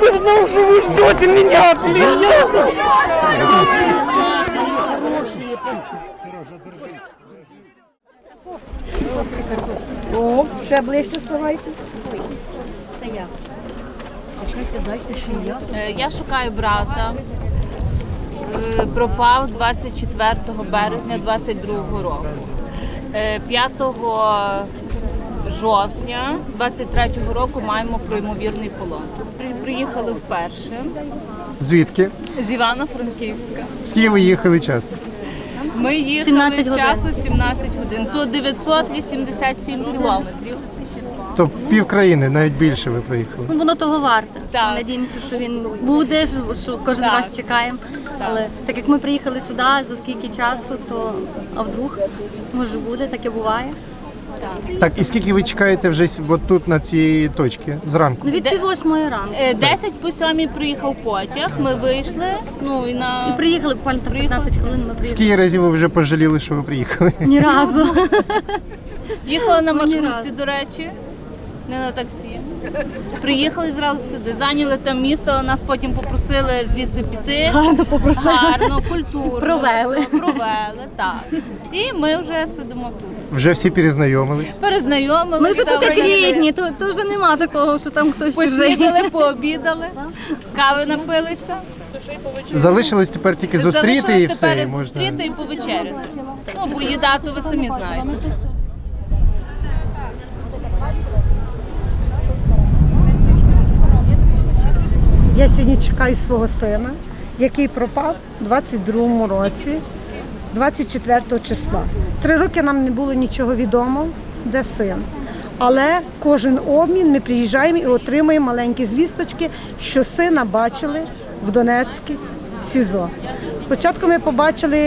Вы знал, что вы ждете меня, блин. О, ще ближче ставайте. Е, Я шукаю брата. Е, Пропав 24 березня 22 року. Е, 5 жовтня 23 року маємо про ймовірний полон. Приїхали вперше Звідки? з Івано-Франківська. Скільки ви їхали час? Ми їхали 17 часу 17 годин. То 987 кілометрів. То пів країни, навіть більше ви проїхали. Ну, воно того варте. Так. Ми надіємося, що він буде, що, кожен Так. раз чекаємо. Але так як ми приїхали сюди, за скільки часу, то а вдруг може буде, таке буває. Так. Так, і скільки ви чекаєте вже с- от тут на цій точці зранку? Ну від пів восьмої ранку. Е, 10 по 7 приїхав потяг. Ми вийшли. Ну і на І приїхали буквально там 15 хвилин. Ми приїхали. Скільки разів ви вже пожаліли, що ви приїхали? Ні разу. Їхала на Ні маршрутці, до речі, не на таксі. Приїхали зразу сюди, зайняли там місце, нас потім попросили звідси піти. Гарно попросили. Гарно, культурно. Провели. все, провели, так. І ми вже сидимо тут. Вже всі перезнайомились. Перезнайомилися. Ми вже тут як рідні, то, то вже нема такого, що там хтось чужий. Поснідали, пообідали, кави напилися. Залишилось тепер тільки зустріти і Залишилось все. тепер і можна... зустріти і повечеряти. Ну, бо їда, то ви самі знаєте. Я сьогодні чекаю свого сина, який пропав у 22-му році, 24 числа. Три роки нам не було нічого відомо, де син. Але кожен обмін ми приїжджаємо і отримуємо маленькі звісточки, що сина бачили в Донецькій СІЗО. Спочатку ми побачили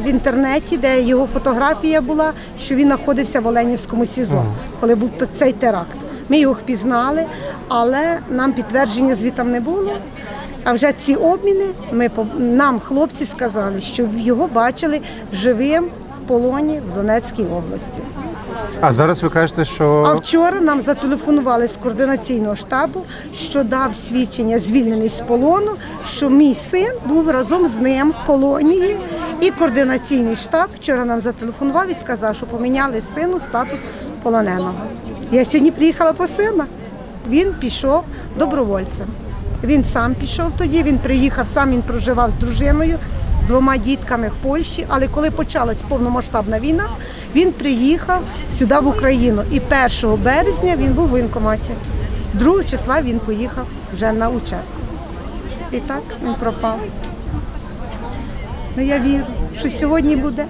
в інтернеті, де його фотографія була, що він знаходився в Оленівському СІЗО, коли був цей теракт. Ми його впізнали, але нам підтвердження звітом не було. А вже ці обміни ми нам хлопці сказали, що його бачили живим в полоні в Донецькій області. А зараз ви кажете, А вчора нам зателефонували з координаційного штабу, що дав свідчення звільнений з полону, що мій син був разом з ним в колонії. І координаційний штаб вчора нам зателефонував і сказав, що поміняли сину статус полоненого. Я сьогодні приїхала по сина. Він пішов добровольцем. Він сам пішов тоді, він приїхав, сам він проживав з дружиною, з двома дітками в Польщі. Але коли почалась повномасштабна війна, він приїхав сюди в Україну. І 1 березня він був в воєнкоматі. 2 числа він поїхав вже на учебку. І так він пропав. Ну я вірю, що сьогодні буде.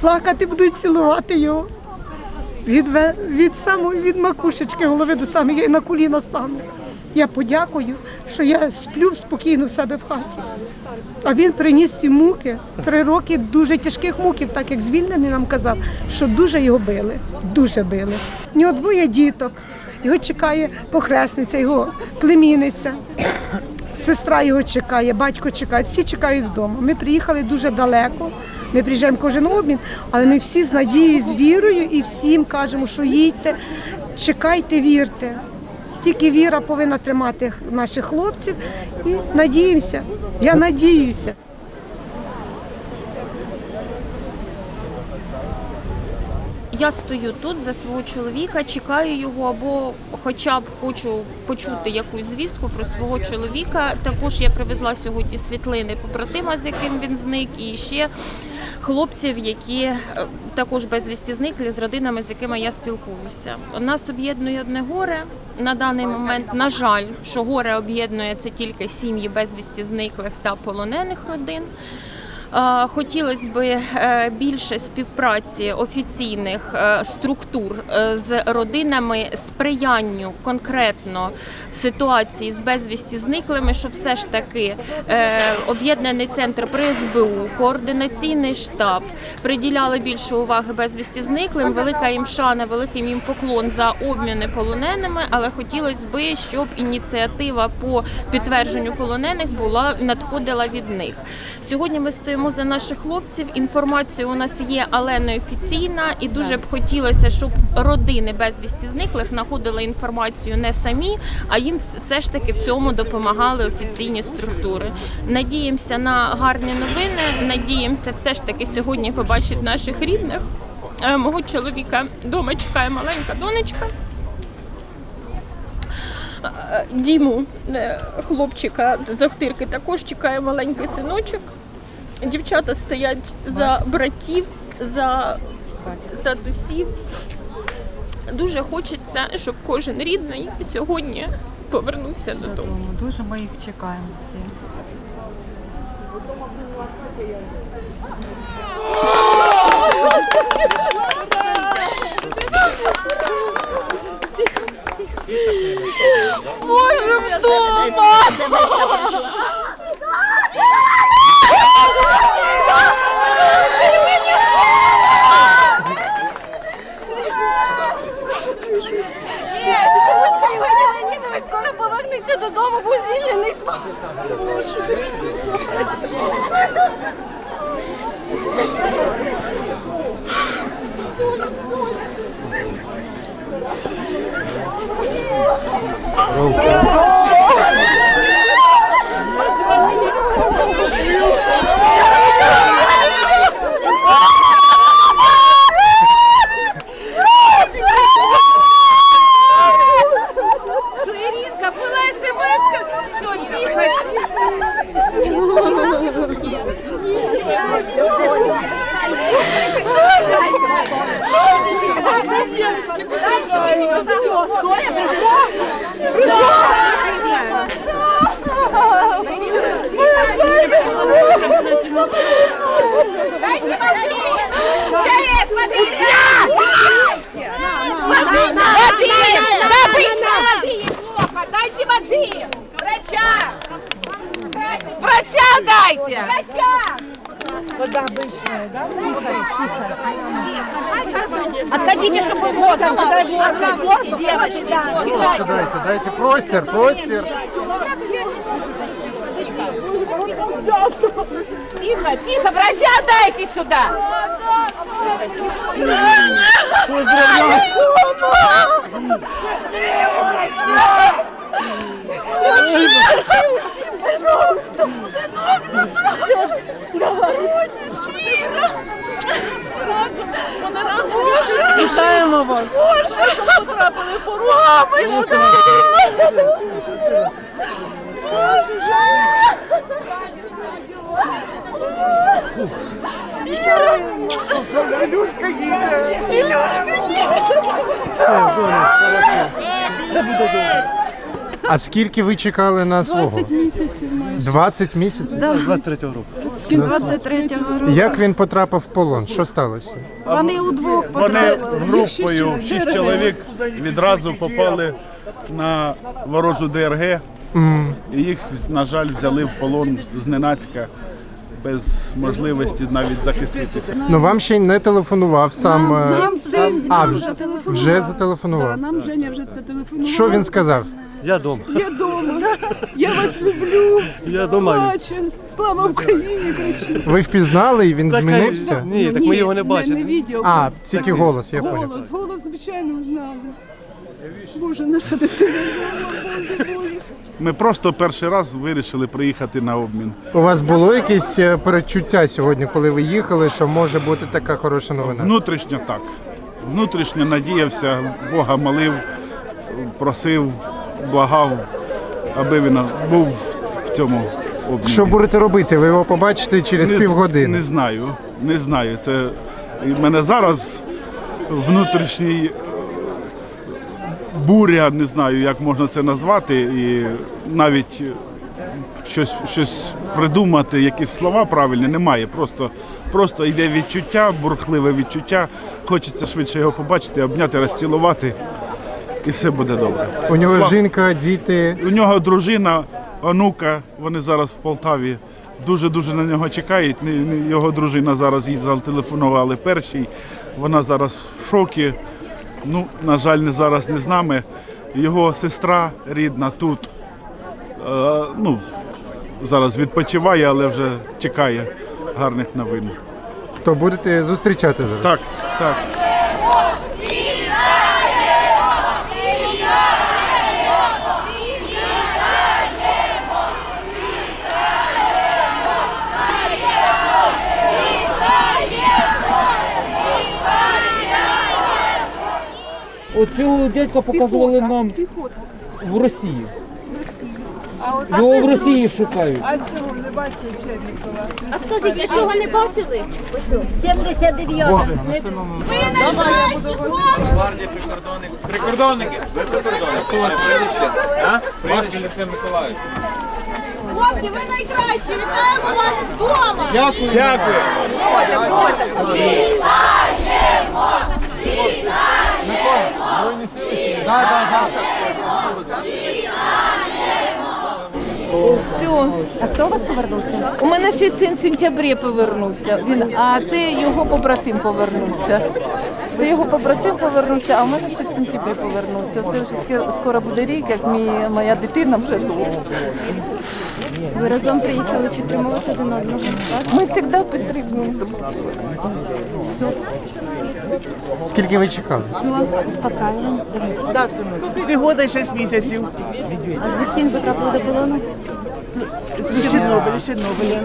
Плакати будуть цілувати його. Від, від самої від макушечки голови до самої я на коліна стану. Я подякую, що я сплю спокійно в себе в хаті. А він приніс ці муки, три роки дуже тяжких муків, так як звільнений нам казав, що дуже його били, дуже били. У нього двоє діток, його чекає похресниця, його племінниця. Сестра його чекає, батько чекає, всі чекають вдома. Ми приїхали дуже далеко. Ми приїжджаємо кожен обмін, але ми всі з надією, з вірою і всім кажемо, що їдьте, чекайте, вірте. Тільки віра повинна тримати наших хлопців і надіємося. Я надіюся. Я стою тут за свого чоловіка, чекаю його, або хоча б хочу почути якусь звістку про свого чоловіка. Також я привезла сьогодні світлини побратима, з яким він зник, і ще хлопців, які е, також безвісті зниклі з родинами, з якими я спілкуюся. Нас об'єднує одне горе на даний момент. На жаль, що горе об'єднує це тільки сім'ї безвісті зниклих та полонених родин. Хотілося б е, більше співпраці офіційних е, структур е, з родинами, сприянню конкретно в ситуації з безвісті зниклими, що все ж таки об'єднаний центр при СБУ, координаційний штаб приділяли більше уваги безвісті зниклим. Велика їм шана, великий їм поклон за обміни полоненими, але хотілося б, щоб ініціатива по підтвердженню полонених була надходила від них. Сьогодні ми стоїмо за наших хлопців. Інформація у нас є, але не офіційна, і дуже б хотілося, щоб родини безвісті зниклих знаходили інформацію не самі, а їм все ж таки в цьому допомагали офіційні структури. Надіємося на гарні новини. Надіємося, все ж таки сьогодні побачити наших рідних. Е, Мого чоловіка вдома чекає маленька донечка. Е, Діму, е, хлопчика з Охтирки, також чекає маленький синочок. Дівчата стоять за братів, за татусів. Дуже хочеться, щоб кожен рідний сьогодні повернувся додому. Дуже ми їх чекаємо всі. Rope. Хотите, чтобы воздух, подожди, девочки. Просто дайте, дайте простер, простер. Тихо, тихо, врача дайте сюда. Поздравляю. Кинула вас. Боже, потрапили в порогами. Боже, Іра! Ілюшка їде! Ілюшка їде! Все, добре, Це буде добре. А скільки ви чекали на свого? 20 місяців майже. 20 місяців? 23-го року. З 23-го року. Як він потрапив в полон? Що сталося? Вони удвох Вони потрапили. групою, шість чоловік, відразу попали на ворожу ДРГ. І їх, на жаль, взяли в полон зненацька, без можливості навіть захиститися. Ну вам ще й не телефонував сам. е, Нам син А, вже вже, зателефонував. вже зателефонував. Да, нам Женя вже зателефонував. Що він сказав? Я вдома. Я дома. Я вас люблю. Я. Плачем. Слава Україні, кричу. Ви впізнали і він змінився? Ні, так ми його не бачили. Не, не відео. А, тільки голос, я понял. голос, голос, звичайно, знали. Боже, наша дитина. Боже, Боже. Ми просто перший раз вирішили приїхати на обмін. У вас було якесь е, передчуття сьогодні, коли ви їхали, що може бути така хороша новина? Внутрішньо так. Внутрішньо надіявся, Бога молив, просив, благав, аби він був в цьому обміні. Що будете робити? Ви його побачите через Не півгодини. Не знаю, не знаю. Це в мене зараз внутрішній буря, не знаю, як можна це назвати, і навіть щось, щось придумати, якісь слова правильні, немає. Просто, просто йде відчуття, бурхливе відчуття. Хочеться швидше його побачити, обняти, розцілувати, і все буде добре. У нього Слава- жінка, діти. У нього дружина, онука, вони зараз в Полтаві. Дуже-дуже на нього чекають. Його дружина зараз їй зателефонували першій. Вона зараз в шокі. Ну, на жаль, не зараз не з нами. Його сестра рідна тут. Е, ну, зараз відпочиває, але вже чекає гарних новин. То будете зустрічати зараз? Так, так. Оцього дядька показували нам в Росії. Його в Росії шукають. А чого не бачите Чернікова? А скажіть, а цього не бачили? 79 Прикордонники. Ви прикордонник. Хто ваш прізвище? А? Миколаївич. Хлопці, ви найкращі! Вітаємо вас вдома! Дякую. Дякую. Да, да, да. Все. А хто у вас повернувся? У мене ще син в сентябрі повернувся. Він, а це його побратим повернувся. Це його побратим повернувся, а в мене ще в сентябрі повернувся. Це вже скоро- скоро буде рік, як мій, моя дитина вже тут. Ви разом приїхали чи підтримувати один одного? Ми завжди підтримуємо. Все. Скільки ви чекали? Все, успокаюємо. Три роки і шість місяців. А звідки він потрапив до полону? З Чорнобиля, з Чорнобиля.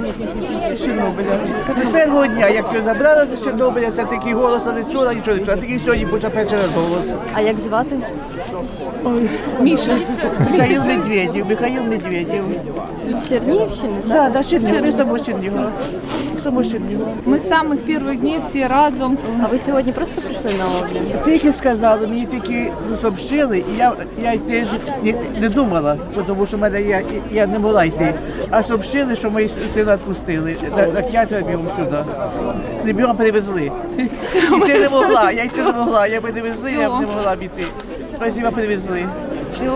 З Чорнобиля. З першого дня, як його забрали з Чорнобиля, це такий голос, а не чула, нічого не чула. Такий сьогодні почав перший раз голос. А як звати? Міша. Михаїл Медведєв, Михаїл Медведєв. З Чернігівщини? Да, да, Чернігів, ми само з Чернігова. Само з Чернігова. Ми з самих перших днів всі разом. А ви сьогодні просто прийшли на огляд? Тільки сказали, мені тільки ну, сообщили, і я, я теж не, не думала, тому що мене я, я не могла йти. А сообщили, що мої сина відпустили. На, на п'ятого бігом сюди. Не бігом перевезли. Йти не могла, я йти не могла. Я би не везли, я б не могла б йти. Спасибо, привезли. Все,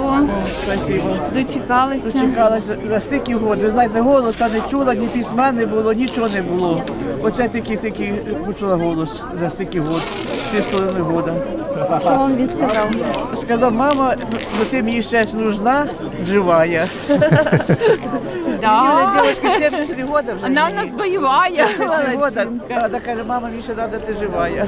Спасибо. дочекалися. Дочекалася за стільки год. Ви знаєте, голоса не чула, ні письма не було, нічого не було. Оце такий почула голос за стільки год, три з половиною года. Що вам він сказав? Сказав, мама, ну ти мені ще нужна, живая. Да. Дівчинка 73 роки вже. Вона в нас бойова. я 73 года. Вона каже, мама, мені ще треба, ти живая.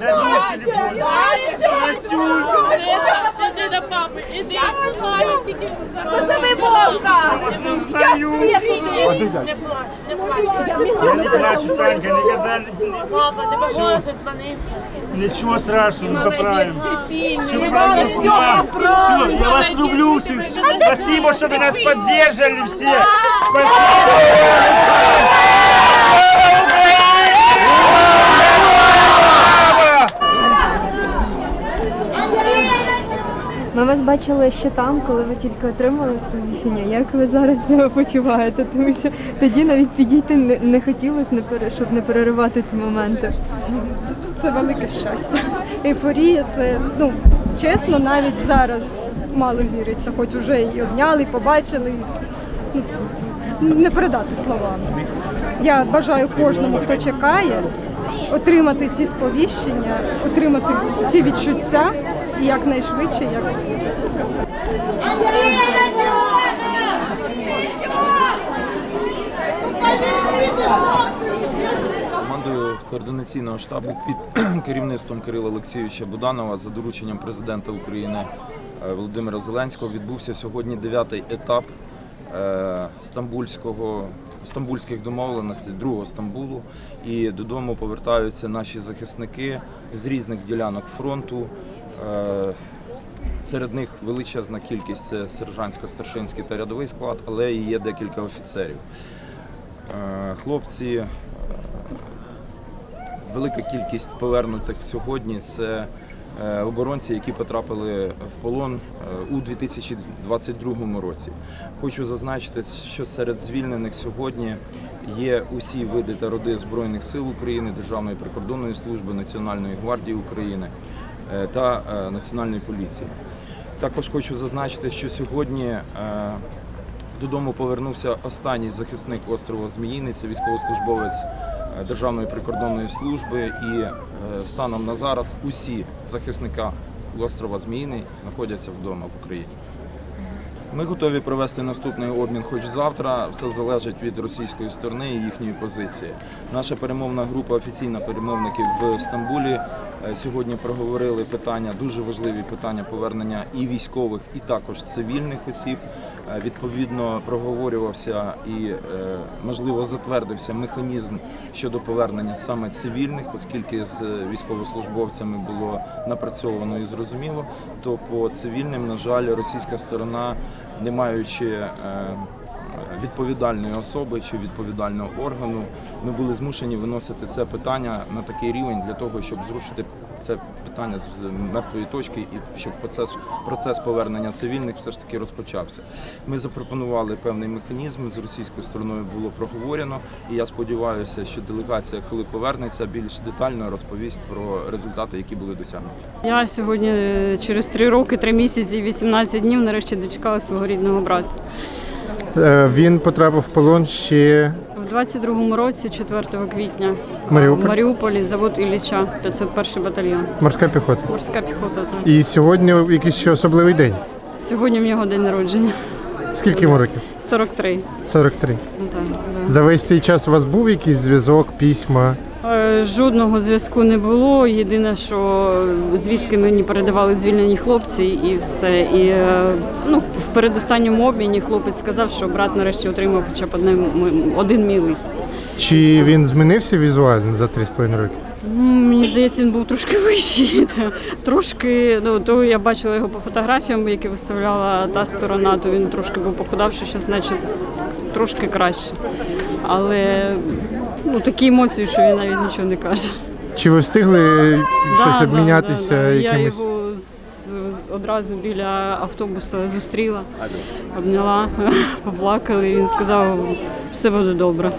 Настя! Настя! Іди до папи, іди! Позови Бога! Щас Не плач, не плач. Я не плачу, Танька, ніколи Папа, тебе голос змани. Ничего страшного, мы поправим. Все правильно, да. Всё, я вас люблю всех. Спасибо, что вы нас поддержали все. Спасибо. Вас бачили ще там, коли ви тільки отримали сповіщення. Як ви зараз себе почуваєте? Тому що тоді навіть підійти не, не хотілося, щоб не переривати ці моменти. Це велике щастя. Ейфорія це, ну, чесно, навіть зараз мало віриться, хоч вже і обняли, і побачили. і, Ну, це не передати словами. Я бажаю кожному, хто чекає, отримати ці сповіщення, отримати ці відчуття і якнайшвидше, як Командою координаційного штабу під керівництвом Кирила Олексійовича Буданова за дорученням президента України е, Володимира Зеленського. Відбувся сьогодні дев'ятий етап стамбульського стамбульських домовленостей другого Стамбулу. І додому повертаються наші захисники з різних ділянок фронту. Е, Серед них величезна кількість це сержантсько-старшинський та рядовий склад, але і є декілька офіцерів. Е, Хлопці е, велика кількість повернутих сьогодні це е, оборонці, які потрапили в полон е, у 2022 році. Хочу зазначити, що серед звільнених сьогодні є усі види та роди Збройних сил України, Державної прикордонної служби, Національної гвардії України е, та е, Національної поліції. Також хочу зазначити, що сьогодні е, Додому повернувся останній захисник острова Зміїний, це військовослужбовець е, Державної прикордонної служби. І е, станом на зараз усі захисника острова Зміїний знаходяться вдома в Україні. Ми готові провести наступний обмін хоч завтра. Все залежить від російської сторони і їхньої позиції. Наша перемовна група, офіційна перемовників в Стамбулі е, сьогодні проговорили питання, дуже важливі питання повернення і військових, і також цивільних осіб. Е, Відповідно, проговорювався і, е, можливо, затвердився механізм щодо повернення саме цивільних, оскільки з військовослужбовцями було напрацьовано і зрозуміло, то по цивільним, на жаль, російська сторона, не маючи е, відповідальної особи чи відповідального органу, ми були змушені виносити це питання на такий рівень для того, щоб зрушити це питання з мертвої точки і щоб процес, процес повернення цивільних все ж таки розпочався. Ми запропонували певний механізм з російською стороною було проговорено, і я сподіваюся, що делегація, коли повернеться, більш детально розповість про результати, які були досягнуті. Я сьогодні е, через три роки, три місяці, і 18 днів нарешті дочекала свого рідного брата. Е, Він потрапив в полон ще У 22-му році, 4 квітня, Маріуполь? в Маріуполі, завод Ілліча, 501 батальйон. морська піхота. Морська піхота. так. І сьогодні якийсь ще особливий день. Сьогодні в нього день народження. Скільки йому років? 43. 43. Ну, так, да. За весь цей час у вас був якийсь зв'язок, письма? Е, Жодного зв'язку не було. Єдине, що звістки мені передавали звільнені хлопці і все. І е, ну, в передостанньому обміні хлопець сказав, що брат нарешті отримав хоча б одне, один мій лист. Чи він змінився візуально за 3,5 роки? Ну, Мені здається, він був трошки вищий. Трошки, ну то я бачила його по фотографіям, які виставляла та сторона, то він трошки був похудавший, зараз значить трошки краще. Але ну, такі емоції, що він навіть нічого не каже. Чи ви встигли щось Да, обмінятися да, да, да. Я якимось? його з- одразу біля автобуса зустріла, обняла, поплакали. і Він сказав, все буде добре.